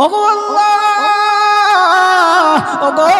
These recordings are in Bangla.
ওগো আল্লাহ ওগো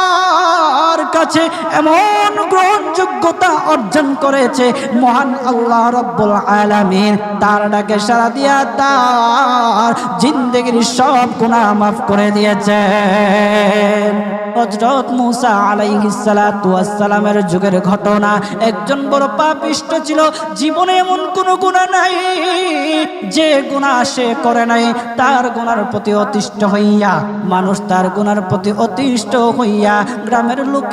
কাছে এমন গ্রহণযোগ্যতা অর্জন করেছে মহান আল্লাহ রব্বুল আলামিন। তার ডাকে সারা দিয়া তার জিন্দগির সব গুনাহ মাফ করে আলাইহিসসালামের যুগের ঘটনা, একজন বড় পাপিষ্ট ছিল, জীবনে এমন কোনো গুণা নাই যে গুণা সে করে নাই। তার গুণার প্রতি অতিষ্ঠ হইয়া, মানুষ তার গুণার প্রতি অতিষ্ঠ হইয়া, গ্রামের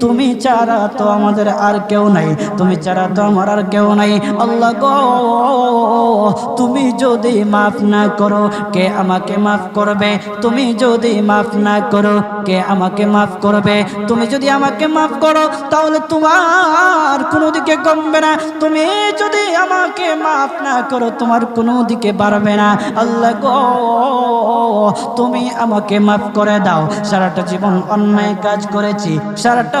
তুমি ছাড়া তো আমাদের আর কেউ নাই। তুমি ছাড়া তো আমার আর কেউ নাই। আল্লাহ গো, তুমি যদি মাফ না করো, কে আমাকে মাফ করবে? তুমি যদি মাফ না করো, কে আমাকে মাফ করবে? তুমি যদি আমাকে মাফ করো, তাহলে তোমার কোনো দিকে কমবে না। তুমি যদি আমাকে মাফ না করো, তোমার কোনো দিকে বাড়বে না। আল্লাহ গো, তুমি আমাকে মাফ করে দাও। সারাটা জীবন অন্যায় কাজ করেছি। সারাটা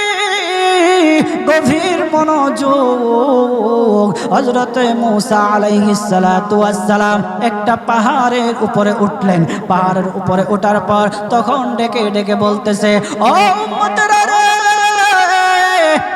মনোযোগ। হজরতে মুসা আলাইসালাম একটা পাহাড়ের উপরে উঠলেন। পাহাড়ের উপরে উঠার পর তখন ডেকে ডেকে বলতেছে, ও উম্মতেরা রে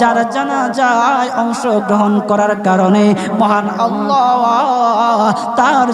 যারা জানা যায় অংশগ্রহণ করার কারণে মহান আল্লাহ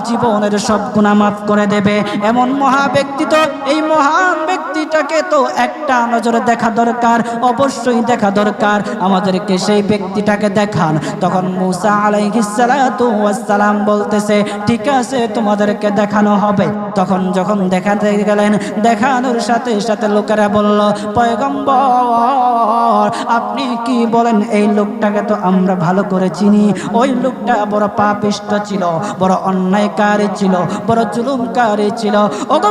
জীবনের সব গুণা মাফ করে দেবে। এমন মহা ব্যক্তি তো, এই মহান ব্যক্তিটাকে তো একটা নজরে দেখা দরকার, অবশ্যই দেখা দরকার। আমাদেরকে সেই ব্যক্তিটাকে দেখান। তখন মুসা আলাইহিসালাম বলতেছে, ঠিক আছে, তোমাদেরকে দেখানো হবে। তখন যখন দেখাতে গেলেন, দেখানোর সাথে সাথে লোকেরা বলল, পয়গম্বর, আপনি কি বলেন, এই লোকটাকে তো আমরা ভালো করে চিনি। ওই লোকটা বড় পাপিষ্ট ছিল, বড় অন্যায়কারী ছিল বড় জুলুমকারী ছিল। ওগো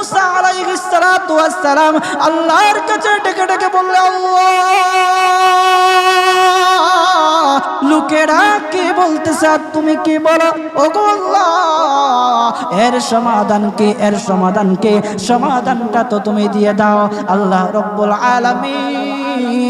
মুসা আলাইহিস সালাতু ওয়াস সালাম আল্লাহর কাছে ডেকে ডেকে বললে, আল্লাহ, লোকেরা কি বলতেছে আর তুমি কি বলো? ওগো আল্লাহ, এর সমাধান কে? এর সমাধান কে? সমাধানটা তো তুমি দিয়ে দাও। আল্লাহ রব্বুল আলামিন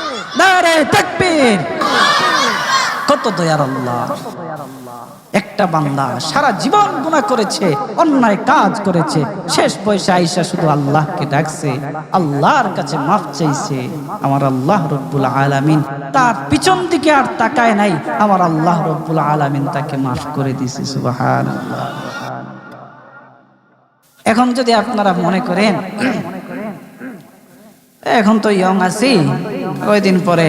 নারে তাকবীর। কত দয়ার আল্লাহ। একটা বান্দা সারা জীবন গুনাহ করেছে, অন্যায় কাজ করেছে, শেষ বয়সে আইসা শুধু আল্লাহকে ডাকছে, আল্লাহর কাছে মাফ চাইছে। আমার আল্লাহ রব্বুল আলামিন তার পিছন দিকে আর তাকায় নাই, আমার আল্লাহ রব্বুল আলামিন তাকে মাফ করে দিছে, সুবহানাল্লাহ। এখন যদি আপনারা মনে করেন এখন তো ইয়ং আছি। কয়দিন পরে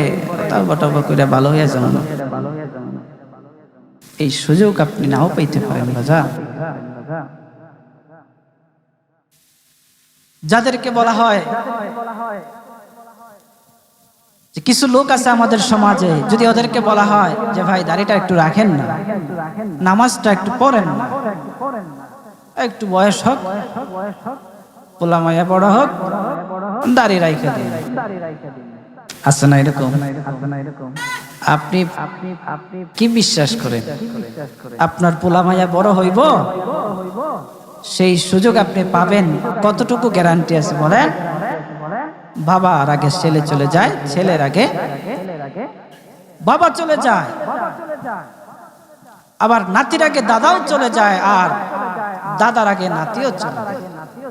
করে ভালো হয়ে যাবেন এই সুযোগ আপনি নাও পাইতে পারেন রাজা। যাদেরকে বলা হয়, যে কিছু লোক আছে আমাদের সমাজে, যদি ওদেরকে বলা হয়, যে ভাই দাড়িটা একটু রাখেন না, নামাজটা একটু পড়েন না, একটু বয়স হোক পোলামাইয়া বড় হোক, দাড়ি রাইখা দিন। আছে না এরকম আপনি কি বিশ্বাস করেন? আপনার পোলামাইয়া বড় হইব? সেই সুযোগ আপনি পাবেন। কতটুকু গ্যারান্টি আছে বলেন? বাবা আর আগে ছেলে চলে যায়, ছেলের আগে বাবা চলে যায়। আবার নাতির আগে দাদাও চলে যায়, আর দাদার আগে নাতিও চলে যায়।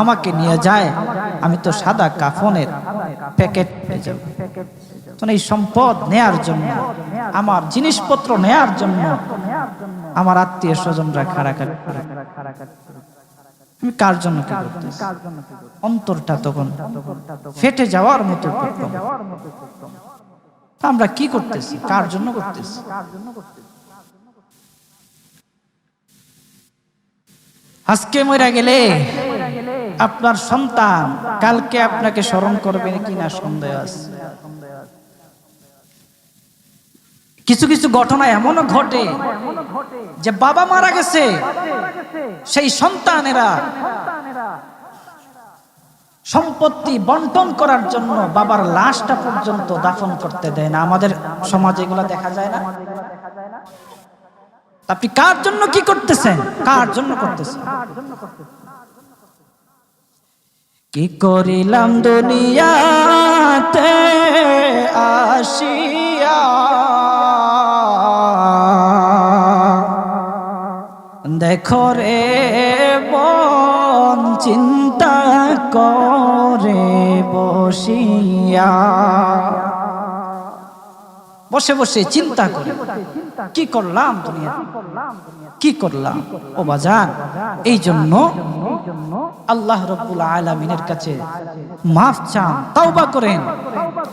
আমাকে নিয়ে যায়, আমি তো সাদা কাফনের প্যাকেট পেয়ে এই সম্পদ নেয়ার জন্য, আমার জিনিসপত্র নেয়ার জন্য, আমার আত্মীয় স্বজনরা খাড়াখাড়ি করে। আমি কার জন্য অন্তরটা তখন ফেটে যাওয়ার মতো আমরা কি করতেছি? কার জন্য করতেছি? আজকে মরে গেলে আপনার সন্তান কালকে আপনাকে স্মরণ করবে কিনা সন্দেহ আছে? কিছু কিছু ঘটনা এমনও ঘটে যে বাবা মারা গেছে, সেই সন্তানেরা সম্পত্তি বন্টন করার জন্য বাবার লাশটা পর্যন্ত দাফন করতে দেয় না। আমাদের সমাজে এগুলো দেখা যায় না। আপনি কার জন্য কি করতেছেন? কার জন্য করতেছেন? কি করিলাম দুনিয়াতে আসিয়া? দেখো রে বন চিন্তা করে বসিয়া। বসে বসে চিন্তা করে, কি করলাম দুনিয়া কি করলাম? ও বাজান, এই জন্য আল্লাহ রব্বুল আলমিনের কাছে মাফ চান, তাওবা করেন।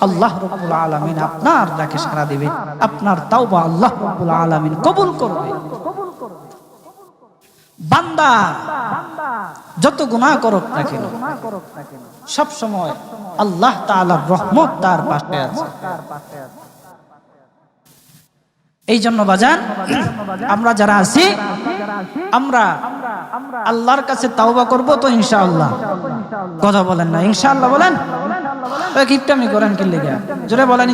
আল্লাহ রব্বুল আলমিন আপনার ডাকে সারা দেবে, আপনার তাওবা আল্লাহ রব্বুল আলমিন কবুল করবে। বান্দা, যত গুনাহ করুক না কেন সব সময় আল্লাহ রহমত তার পাশে আছে। এই জন্য বাজান আমরা যারা আছি, আমরা আল্লাহর কাছে তাওবা করব তো ইনশাআল্লাহ। কথা বলেন না, ইনশাআল্লাহ বলেন? কিপটামি করেন কি লেগে? জোরে বলেন